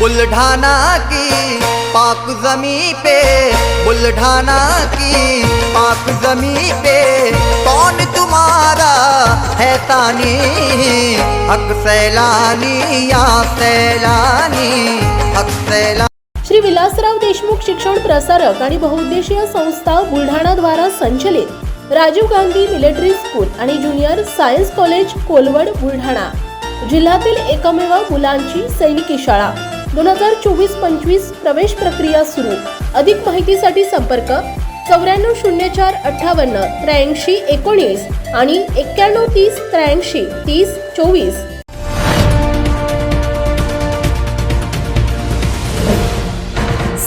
बुलढाणा की पाक जमी पे बुल्ढाना की पाक जमी पे। कौन तुम्हारा है तानी? हक सैलानी या सैलानी? हक सैलानी श्री विलासराव देशमुख शिक्षण प्रसारक आणि बहुउद्देशीय संस्था बुलढाणाद्वारा संचलित राजीव गांधी मिलिटरी स्कूल आणि junior science college Kolwad Buldhana. जिल्ह्यातील एकमेव मुलांची सैनिकी शाळा. दोन हजार चोवीस पंचवीस प्रवेश प्रक्रिया सुरू. अधिक माहितीसाठी संपर्क चौऱ्याण्णव शून्य चार अठ्ठावन्न त्र्याऐंशी एकोणीस आणि एक्क्याण्णव तीस त्र्याऐंशी तीस चोवीस.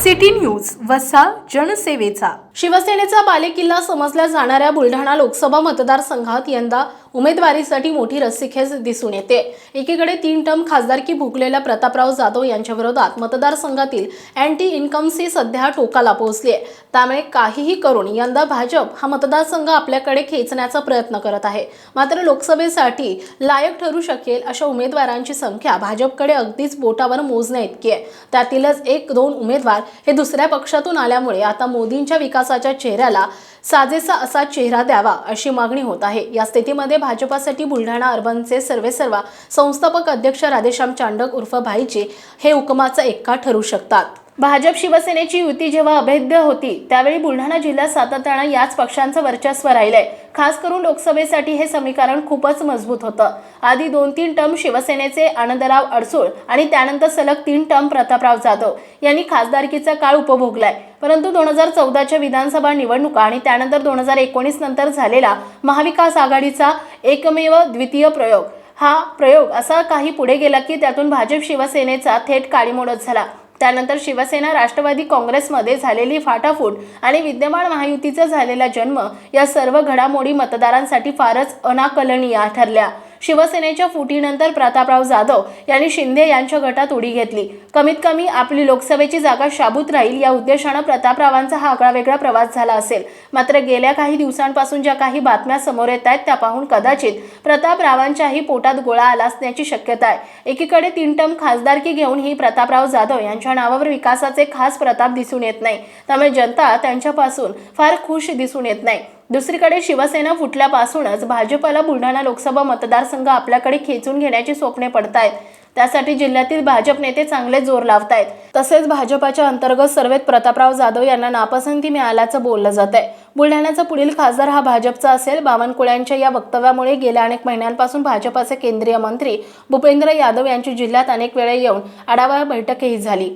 सिटी न्यूज वसा जनसेवेचा. शिवसेनेचा बालेकिल्ला समजल्या जाणाऱ्या बुलढाणा लोकसभा मतदारसंघात यंदा उमेदवारीसाठी मोठी रस्सीखेच दिसून येते. एकीकडे तीन टर्म खासदारकी भुकलेल्या प्रतापराव जाधव यांच्या विरोधात मतदारसंघातील अँटी इन्कमसी सध्या टोकाला पोहोचली आहे त्यामुळे काहीही करून यंदा भाजप हा मतदारसंघ आपल्याकडे खेचण्याचा प्रयत्न करत आहे. मात्र लोकसभेसाठी लायक ठरू शकेल अशा उमेदवारांची संख्या भाजपकडे अगदीच बोटावर मोजण्या इतकी आहे त्यातीलच एक दोन उमेदवार हे दुसऱ्या पक्षातून आल्यामुळे आता मोदींच्या विकासाच्या चेहऱ्याला साजेसा असा चेहरा द्यावा अशी मागणी होत आहे. या स्थितीमध्ये भाजपासाठी बुलढाणा अर्बनचे सर्वेसर्वा संस्थापक अध्यक्ष राधेश्याम चांडक उर्फ भाईचे हे हुकमाचा एक्का ठरू शकतात. भाजप शिवसेनेची युती जेव्हा अभेद्य होती त्यावेळी बुलढाणा जिल्ह्यात सातत्यानं याच पक्षांचं वर्चस्व राहिलंय. खास करून लोकसभेसाठी हे समीकरण खूपच मजबूत होतं. आधी दोन तीन टर्म शिवसेनेचे आनंदराव अडसूळ आणि त्यानंतर सलग तीन टर्म प्रतापराव जाधव यांनी खासदारकीचा काळ उपभोगलाय. परंतु दोन हजार चौदाच्या विधानसभा निवडणुका आणि त्यानंतर दोन हजार एकोणीस नंतर झालेला महाविकास आघाडीचा एकमेव द्वितीय प्रयोग हा प्रयोग असा काही पुढे गेला की त्यातून भाजप शिवसेनेचा थेट काळीमोडच झाला. त्यानंतर शिवसेना राष्ट्रवादी काँग्रेसमध्ये झालेली फाटाफूट आणि विद्यमान महायुतीचा झालेला जन्म या सर्व घडामोडी मतदारांसाठी फारच अनाकलनीय ठरल्या. शिवसेनेच्या फुटीनंतर प्रतापराव जाधव यांनी शिंदे यांच्या गटात उडी घेतली. कमीत कमी आपली लोकसभेची जागा शाबूत राहील या उद्देशानं प्रतापरावांचा हा आगळावेगळा प्रवास झाला असेल. मात्र गेल्या काही दिवसांपासून ज्या काही बातम्या समोर येत आहेत त्या पाहून कदाचित प्रतापरावांच्याही पोटात गोळा आला असण्याची शक्यता आहे. एकीकडे तीन टर्म खासदारकी घेऊन ही प्रतापराव जाधव यांच्या नावावर विकासाचे खास प्रताप दिसून येत नाही. त्यामुळे जनता त्यांच्यापासून फार खुश दिसून येत नाही. दुसरीकडे शिवसेना फुटल्यापासूनच भाजपला बुलढाणा लोकसभा मतदारसंघ आपल्याकडे खेचून घेण्याची स्वप्ने पडतायत. त्यासाठी जिल्ह्यातील भाजप नेते चांगले जोर लावतायत. तसेच भाजपाच्या अंतर्गत सर्वेत प्रतापराव जाधव यांना नापसंती मिळाल्याचं बोललं जात आहे बुलढाण्याचा पुढील खासदार हा भाजपचा असेल. बावनकुळ्यांच्या या वक्तव्यामुळे गेल्या अनेक महिन्यांपासून भाजपाचे केंद्रीय मंत्री भूपेंद्र यादव यांची जिल्ह्यात अनेक वेळा येऊन आढावा बैठकही झाली.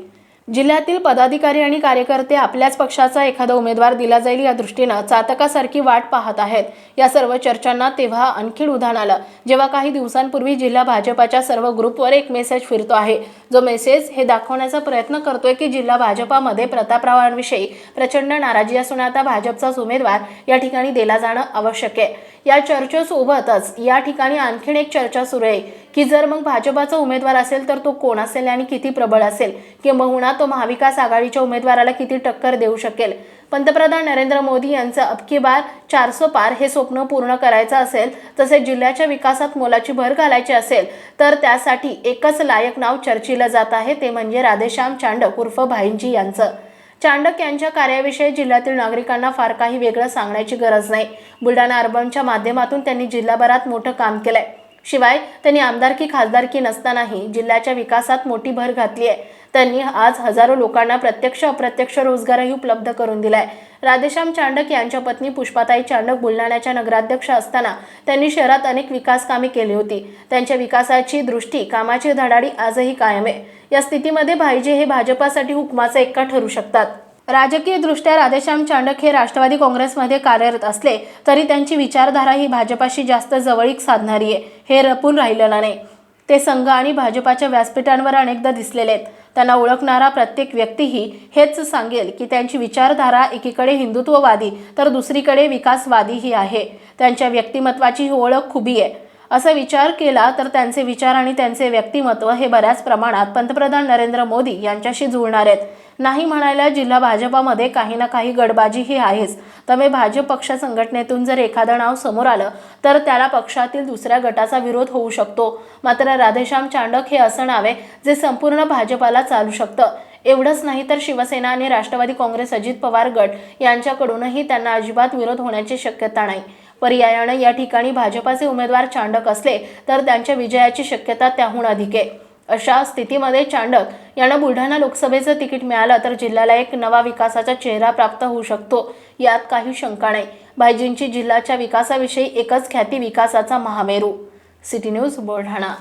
जिल्ह्यातील पदाधिकारी आणि कार्यकर्ते आपल्याच पक्षाचा एखादा उमेदवार दिला जाईल या दृष्टीनं चातकासारखी वाट पाहत आहेत. या सर्व चर्चांना तेव्हा आणखी उधाण आलं. जेव्हा काही दिवसांपूर्वी जिल्हा भाजपाच्या सर्व ग्रुपवर एक मेसेज फिरतो आहे. जो मेसेज हे दाखवण्याचा प्रयत्न करतोय की जिल्हा भाजपामध्ये प्रतापरावांविषयी प्रचंड नाराजी असून आता भाजपचाच उमेदवार या ठिकाणी दिला जाणं आवश्यक आहे. या चर्चेसोबतच या ठिकाणी आणखीन एक चर्चा सुरू आहे की जर मग भाजपाचा उमेदवार असेल तर तो कोण असेल आणि किती प्रबळ असेल? किंबहुना तो महाविकास आघाडीच्या उमेदवाराला किती टक्कर देऊ शकेल? पंतप्रधान नरेंद्र मोदी यांचं अबकी बार चारसो पार हे स्वप्न पूर्ण करायचं असेल तसेच जिल्ह्याच्या विकासात मोलाची भर घालायची असेल तर त्यासाठी एकच लायक नाव चर्चिलं जात आहे ते म्हणजे राधेश्याम चांडक उर्फ भाईंजी यांचं. चांडक यांच्या कार्याविषयी जिल्ह्यातील नागरिकांना फार काही वेगळं सांगण्याची गरज नाही. बुलढाणा अर्बनच्या माध्यमातून त्यांनी जिल्हाभरात मोठं काम केलंय. शिवाय त्यांनी आमदारकी खासदारकी नसतानाही जिल्ह्याच्या विकासात मोठी भर घातली आहे त्यांनी आज हजारो लोकांना प्रत्यक्ष अप्रत्यक्ष रोजगारही उपलब्ध करून दिलाय. राधेश्याम चांडक यांच्या पत्नी पुष्पाताई चांडक बुलढाण्याच्या नगराध्यक्ष असताना त्यांनी शहरात अनेक विकास कामे केली होती. त्यांच्या विकासाची दृष्टी कामाची धडाडी आजही कायम आहे. या स्थितीमध्ये भाईजी हे भाजपासाठी हुकमाचा एक्का ठरू शकतात. राजकीय दृष्ट्या राधेश्याम चांडक हे राष्ट्रवादी काँग्रेसमध्ये कार्यरत असले तरी त्यांची विचारधारा ही भाजपाशी जास्त जवळीक साधणारी आहे. हे रपून राहिलेलं नाही. ते संघ आणि भाजपाच्या व्यासपीठांवर अनेकदा दिसलेले आहेत. त्यांना ओळखणारा प्रत्येक व्यक्तीही हेच सांगेल की त्यांची विचारधारा एकीकडे हिंदुत्ववादी तर दुसरीकडे विकासवादीही आहे. त्यांच्या व्यक्तिमत्वाची ही ओळख खुबी आहे. असा विचार केला तर त्यांचे विचार आणि त्यांचे व्यक्तिमत्व हे बऱ्याच प्रमाणात पंतप्रधान नरेंद्र मोदी यांच्याशी जुळणार आहेत. नाही म्हणायला जिल्हा भाजपामध्ये काही ना काही गडबाजी ही आहेच. त्यामुळे भाजप पक्ष संघटनेतून जर एखादं नाव समोर आलं तर त्याला पक्षातील दुसऱ्या गटाचा विरोध होऊ शकतो. मात्र राधेश्याम चांडक हे असं नाव आहे जे संपूर्ण भाजपाला चालू शकतं. एवढंच नाही तर शिवसेना आणि राष्ट्रवादी काँग्रेस अजित पवार गट यांच्याकडूनही त्यांना अजिबात विरोध होण्याची शक्यता नाही. पर्यायानं या ठिकाणी भाजपाचे उमेदवार चांडक असले तर त्यांच्या विजयाची शक्यता त्याहून अधिक आहे. अशा स्थितीमध्ये चांडक यांना बुलढाणा लोकसभेचं तिकीट मिळालं तर जिल्ह्याला एक नवा विकासाचा चेहरा प्राप्त होऊ शकतो. यात काही शंका नाही. भाईजींची जिल्ह्याच्या विकासाविषयी एकच ख्याती विकासाचा महामेरू. City news Buldhana.